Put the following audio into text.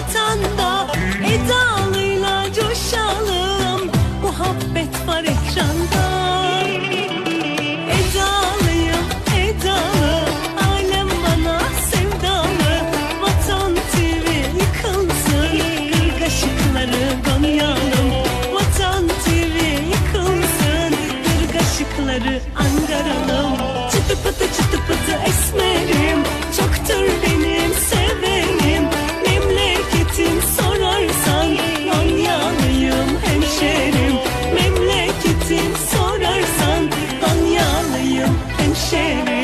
vatanda Edalıyla coşalım. Muhabbet var ekranda. Edalıyım edalı Alem bana sevdalı. Vatan TV yıkılsın. Kırk aşıkları Vatan TV yıkılsın. Kırk aşıkları angaralım Çıtı pıtı 是你